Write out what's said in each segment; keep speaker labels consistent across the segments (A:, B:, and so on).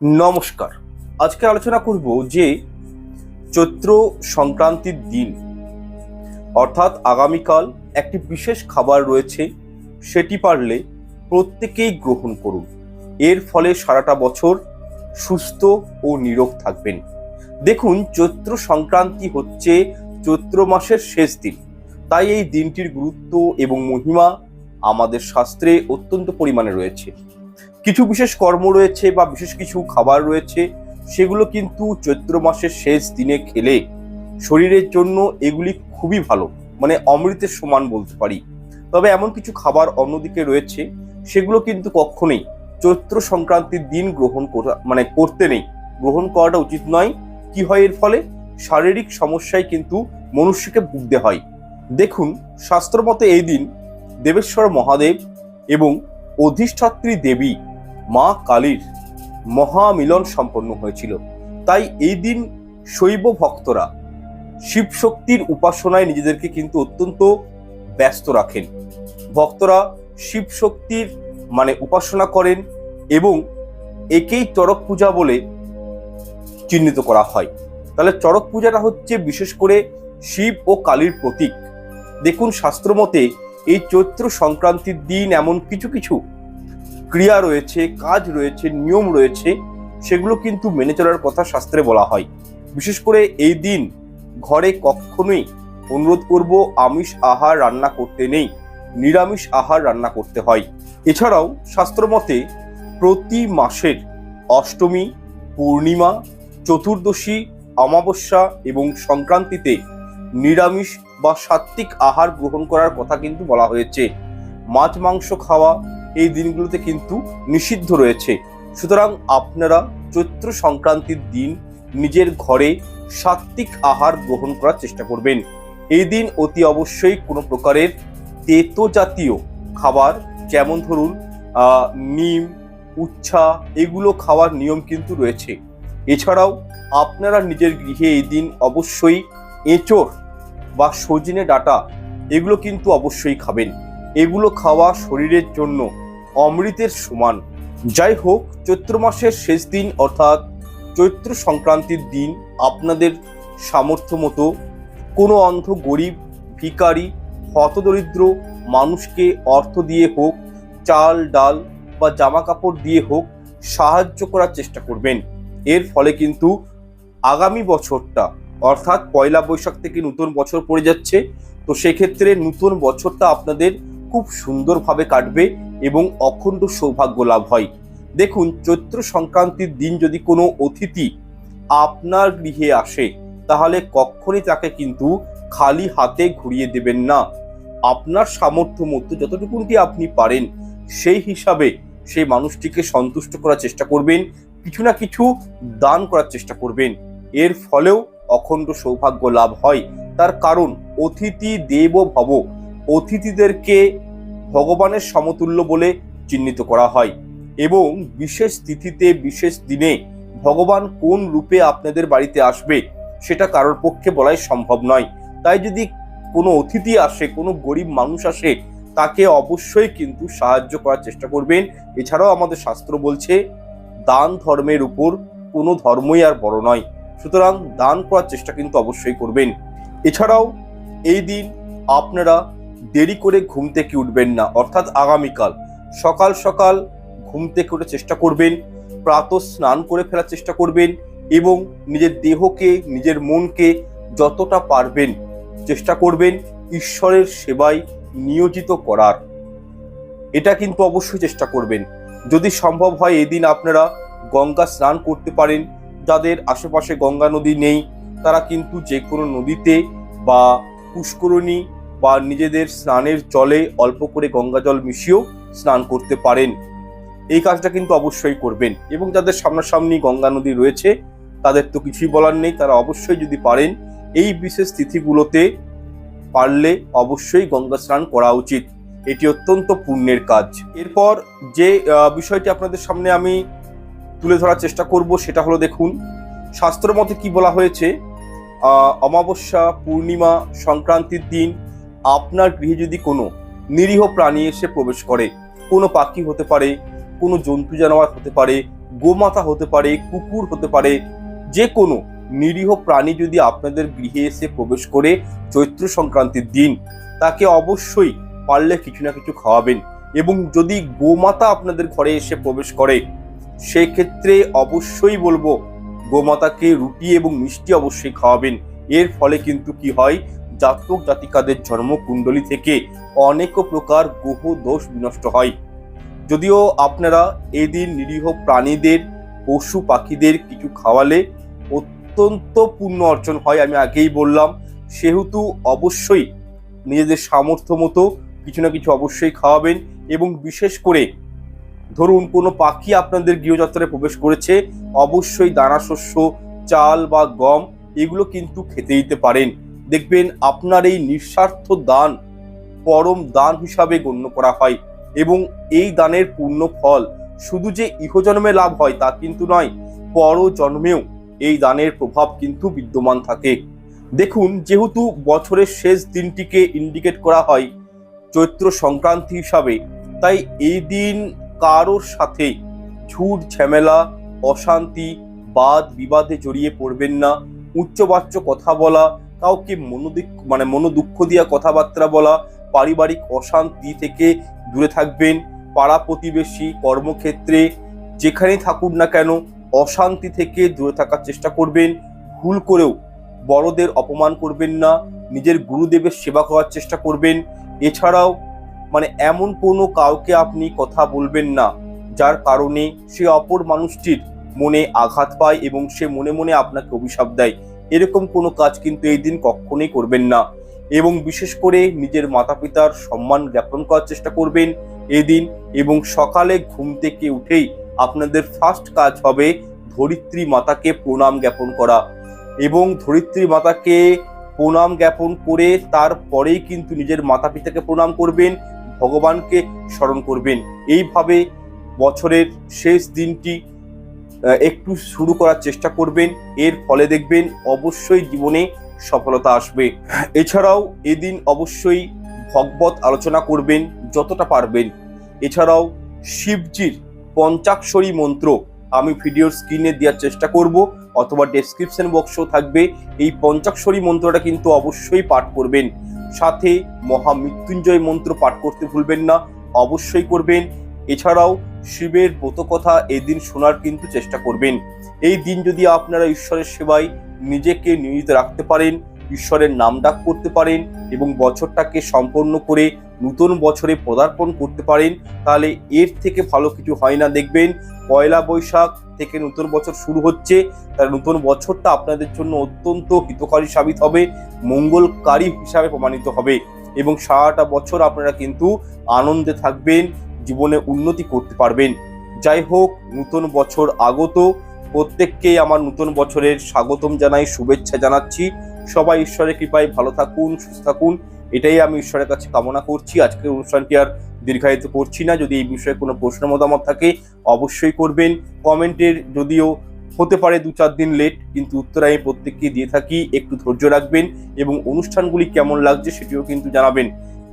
A: নমস্কার। আজকে আলোচনা করব যে চৈত্র সংক্রান্তির দিন, অর্থাৎ আগামীকাল একটি বিশেষ খাবার রয়েছে, সেটি পারলে প্রত্যেকেই গ্রহণ করুন। এর ফলে সারাটা বছর সুস্থ ও নিরোগ থাকবেন। দেখুন, চৈত্র সংক্রান্তি হচ্ছে চৈত্র মাসের শেষ দিন। তাই এই দিনটির গুরুত্ব এবং মহিমা আমাদের শাস্ত্রে অত্যন্ত পরিমাণে রয়েছে। কিছু বিশেষ কর্ম রয়েছে বা বিশেষ কিছু খাবার রয়েছে, সেগুলো কিন্তু চৈত্র মাসের শেষ দিনে খেলে শরীরের জন্য এগুলি খুবই ভালো মানে অমৃতের সমান বলতে পারি। তবে এমন কিছু খাবার অন্যদিকে রয়েছে, সেগুলো কিন্তু কখনোই চৈত্র সংক্রান্তির দিন গ্রহণ করা মানে করতে নেই। গ্রহণ করাটা উচিত নয়, কি হয় এর ফলে? শারীরিক সমস্যায় কিন্তু মনুষ্যকে ভুগতে হয়। দেখুন, শাস্ত্রমতে এই দিন দেবেশ্বর মহাদেব এবং অধিষ্ঠাত্রী দেবী মা কালীর মহামিলন সম্পন্ন হয়েছিল। তাই এই দিন শৈব ভক্তরা শিব শক্তির উপাসনায় নিজেদেরকে কিন্তু অত্যন্ত ব্যস্ত রাখেন। ভক্তরা শিব শক্তির মানে উপাসনা করেন এবং একেই চড়ক পূজা বলে চিহ্নিত করা হয়। তাহলে চড়ক পূজাটা হচ্ছে বিশেষ করে শিব ও কালীর প্রতীক। দেখুন শাস্ত্রমতে এই চৈত্র সংক্রান্তির দিন এমন কিছু কিছু ক্রিয়া রয়েছে, কাজ রয়েছে, নিয়ম রয়েছে, সেগুলো কিন্তু মেনে চলার কথা শাস্ত্রে বলা হয়। বিশেষ করে এই দিন ঘরে কখনোই অনুরোধ করব, আমিষ আহার রান্না করতে নেই, নিরামিষ আহার রান্না করতে হয়। এছাড়াও শাস্ত্রমতে প্রতি মাসের অষ্টমী, পূর্ণিমা, চতুর্দশী, অমাবস্যা এবং সংক্রান্তিতে নিরামিষ বা সাত্ত্বিক আহার গ্রহণ করার কথা কিন্তু বলা হয়েছে। মাছ, মাংস খাওয়া এই দিনগুলোতে কিন্তু নিষিদ্ধ রয়েছে। সুতরাং আপনারা চৈত্র সংক্রান্তির দিন নিজের ঘরে সাত্ত্বিক আহার গ্রহণ করার চেষ্টা করবেন। এই দিন অতি অবশ্যই কোনো প্রকারের তেতো জাতীয় খাবার, যেমন ধরুন নিম, উচ্ছা, এগুলো খাওয়ার নিয়ম কিন্তু রয়েছে। এছাড়াও আপনারা নিজের গৃহে এই দিন অবশ্যই এঁচড় বা সজনে ডাটা, এগুলো কিন্তু অবশ্যই খাবেন। এগুলো খাওয়া শরীরের জন্য অমৃতের সমান। যাই হোক চৈত্র মাসের শেষ দিন অর্থাৎ চৈত্র সংক্রান্তির দিন আপনাদের সামর্থ্য মতো কোনো অন্ধ গরিব ভিকারি হতদরিদ্র মানুষকে অর্থ দিয়ে হোক, চাল, ডাল বা জামা কাপড় দিয়ে হোক সাহায্য করার চেষ্টা করবেন। এর ফলে কিন্তু আগামী বছরটা, অর্থাৎ পয়লা বৈশাখ থেকে নতুন বছর পড়ে যাচ্ছে। তো সেক্ষেত্রে নতুন বছরটা আপনাদের খুব সুন্দরভাবে কাটবে এবং অখণ্ড সৌভাগ্য লাভ হয়। দেখুন, চৈত্র সংক্রান্তির দিন যদি কোনো অতিথি আপনার গৃহে আসে, তাহলে কখনই তাকে কিন্তু খালি হাতে ঘুরিয়ে দেবেন না। আপনার সামর্থ্য মতো যতটুকুনটি আপনি পারেন, সেই হিসাবে সেই মানুষটিকে সন্তুষ্ট করার চেষ্টা করবেন, কিছু না কিছু দান করার চেষ্টা করবেন। এর ফলেও অখণ্ড সৌভাগ্য লাভ হয়। তার কারণ, অতিথি দেব ভব অতিথিদেরকে ভগবানের সমতুল্য বলে চিহ্নিত করা হয়। এবং বিশেষ তিথিতে, বিশেষ দিনে ভগবান কোন রূপে আপনাদের বাড়িতে আসবে সেটা কারোর পক্ষে বলাই সম্ভব নয়। তাই যদি কোনো অতিথি আসে, কোনো গরিব মানুষ আসে, তাকে অবশ্যই কিন্তু সাহায্য করার চেষ্টা করবেন। এছাড়াও আমাদের শাস্ত্র বলছে, দান ধর্মের উপর কোনো ধর্মই আর বড় নয়। সুতরাং দান করার চেষ্টা কিন্তু অবশ্যই করবেন। এছাড়াও এই দিন আপনারা দেরি করে ঘুম থেকে উঠবেন না। অর্থাৎ আগামীকাল সকাল সকাল ঘুম থেকে উঠে চেষ্টা করবেন, প্রাত স্নান করে ফেলার চেষ্টা করবেন এবং নিজের দেহকে, নিজের মনকে যতটা পারবেন চেষ্টা করবেন ঈশ্বরের সেবায় নিয়োজিত করার। এটা কিন্তু অবশ্যই চেষ্টা করবেন। যদি সম্ভব হয় এদিন আপনারা গঙ্গা স্নান করতে পারেন। যাদের আশেপাশে গঙ্গা নদী নেই, তারা কিন্তু যে কোনো নদীতে বা পুষ্করণী বা নিজেদের স্নানের জলে অল্প করে গঙ্গা জল মিশিয়েও স্নান করতে পারেন। এই কাজটা কিন্তু অবশ্যই করবেন এবং যাদের সামনাসামনি গঙ্গা নদী রয়েছে, তাদের তো কিছুই বলার নেই। তারা অবশ্যই যদি পারেন, এই বিশেষ তিথিগুলোতে পারলে অবশ্যই গঙ্গা স্নান করা উচিত। এটি অত্যন্ত পুণ্যের কাজ। এরপর যে বিষয়টি আপনাদের সামনে আমি তুলে ধরার চেষ্টা করব, সেটা হলো দেখুন শাস্ত্র মতে কি বলা হয়েছে? অমাবস্যা, পূর্ণিমা, সংক্রান্তির দিন আপনার গৃহে যদি কোনো নিরীহ প্রাণী এসে প্রবেশ করে, কোনো পাখি হতে পারে, কোনো জন্তু জানোয়ার হতে পারে, গোমাতা হতে পারে, কুকুর হতে পারে, যে কোনো নিরীহ প্রাণী যদি আপনাদের গৃহে এসে প্রবেশ করে চৈত্র সংক্রান্তির দিন, তাকে অবশ্যই পারলে কিছু না কিছু খাওয়াবেন এবং যদি গোমাতা আপনাদের ঘরে এসে প্রবেশ করে, সেক্ষেত্রে অবশ্যই বলব, গোমাতাকে রুটি এবং মিষ্টি অবশ্যই খাওয়াবেন। এর ফলে কিন্তু কি হয় জাতক জাতিকাদের জন্মকুণ্ডলী থেকে অনেক প্রকার গ্রহ দোষ বিনষ্ট হয়। যদিও আপনারা এদিন নিরীহ প্রাণীদের, পশু পাখিদের কিছু খাওয়ালে অত্যন্ত পুণ্য অর্জন হয় আমি আগেই বললাম। সেহেতু অবশ্যই নিজেদের সামর্থ্য মতো কিছু না কিছু অবশ্যই খাওয়াবেন এবং বিশেষ করে ধরুন কোনো পাখি আপনাদের গৃহযাত্রায় প্রবেশ করেছে, অবশ্যই দানা শস্য, চাল বা গম এগুলো কিন্তু খেতে দিতে পারেন। দেখবেন আপনার এই নিঃস্বার্থ দান পরম দান হিসাবে গণ্য করা হয় এবং এই দানের পূর্ণ ফল শুধু যে ইহজন্মে লাভ হয় তা কিন্তু নয় পর জন্মেও এই দানের প্রভাব কিন্তু বিদ্যমান থাকে। দেখুন, যেহেতু বছরের শেষ দিনটিকে ইন্ডিকেট করা হয় চৈত্র সংক্রান্তি হিসাবে, তাই এই দিন কারোর সাথে ঝুট ঝামেলা, অশান্তি বাদ বিবাদে জড়িয়ে পড়বেন না, উচ্চবাচ্য কথা বলা কাউকে মনোদিক মানে মনোদুঃখ দিয়া কথাবার্তা বলা, পারিবারিক অশান্তি থেকে দূরে থাকবেন, পাড়া প্রতিবেশী, কর্মক্ষেত্রে যেখানেই থাকুন না কেন, অশান্তি থেকে দূরে থাকার চেষ্টা করবেন, ভুল করেও বড়দের অপমান করবেন না, নিজের গুরুদেবের সেবা করার চেষ্টা করবেন। এছাড়াও মানে এমন কোনো কাউকে আপনি কথা বলবেন না, যার কারণে সে অপর মানুষটির মনে আঘাত পায় এবং সে মনে মনে আপনাকে অভিশাপ দেয়। এরকম কোনো কাজ কিন্তু এই দিন কখনোই করবেন না। এবং বিশেষ করে নিজের মাতা পিতার সম্মান জ্ঞাপন করার চেষ্টা করবেন এদিন এবং সকালে ঘুম থেকে উঠেই আপনাদের ফার্স্ট কাজ হবে ধরিত্রী মাতাকে প্রণাম জ্ঞাপন করা। এবং ধরিত্রী মাতাকে প্রণাম জ্ঞাপন করে তারপরেই কিন্তু নিজের মাতা পিতাকে প্রণাম করবেন, ভগবানকে স্মরণ করবেন। এইভাবে বছরের শেষ দিনটি একটু শুরু করার চেষ্টা করবেন। এর ফলে দেখবেন অবশ্যই জীবনে সফলতা আসবে। এছাড়াও এদিন অবশ্যই ভগবত আলোচনা করবেন যতটা পারবেন। এছাড়াও শিবজির পঞ্চাক্ষরী মন্ত্র আমি ভিডিওর স্ক্রিনে দেওয়ার চেষ্টা করব অথবা ডেসক্রিপশন বক্সও থাকবে। এই পঞ্চাক্ষরী মন্ত্রটা কিন্তু অবশ্যই পাঠ করবেন। সাথে মহামৃত্যুঞ্জয় মন্ত্র পাঠ করতে ভুলবেন না, অবশ্যই করবেন। এছাড়াও শিবের ব্রতকথা এই দিন শোনার কিন্তু চেষ্টা করবেন। এই দিন যদি আপনারা ঈশ্বরের সেবায় নিজেকে নিয়োজিত রাখতে পারেন, ঈশ্বরের নাম ডাক করতে পারেন এবং বছরটাকে সম্পন্ন করে নতুন বছরে পদার্পণ করতে পারেন, তাহলে এর থেকে ভালো কিছু হয় না। দেখবেন পয়লা বৈশাখ থেকে নতুন বছর শুরু হচ্ছে, তার নতুন বছরটা আপনাদের জন্য অত্যন্ত হিতকারী সাবিত হবে, মঙ্গলকারী হিসাবে প্রমাণিত হবে এবং সারাটা বছর আপনারা কিন্তু আনন্দে থাকবেন। জীবনে উন্নতি করতে পারবেন। যাই হোক, নতুন বছর আগত, প্রত্যেককেই আমার নতুন বছরের স্বাগতম জানাই, শুভেচ্ছা জানাচ্ছি। সবাই ঈশ্বরের কৃপায় ভালো থাকুন, সুস্থ থাকুন। এটাই আমি ঈশ্বরের কাছে কামনা করছি। আজকের অনুষ্ঠানটি আর দীর্ঘায়িত করছি না। যদি এই বিষয়ে কোনো প্রশ্ন মতামত থাকে, অবশ্যই করবেন। কমেন্টের যদিও হতে পারে দু চার দিন লেট, কিন্তু উত্তর আমি প্রত্যেককে দিয়ে থাকি। একটু ধৈর্য রাখবেন এবং অনুষ্ঠানগুলি কেমন লাগছে সেটিও কিন্তু জানাবেন।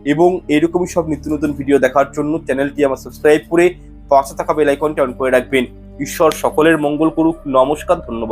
A: এবং এরকমই সব নিত্য নতুন ভিডিও দেখার জন্য চ্যানেলটি আমার সাবস্ক্রাইব করে পাশে থাকা বেল আইকনটি অন করে রাখবেন। ঈশ্বর সকলের মঙ্গল করুক। নমস্কার, ধন্যবাদ।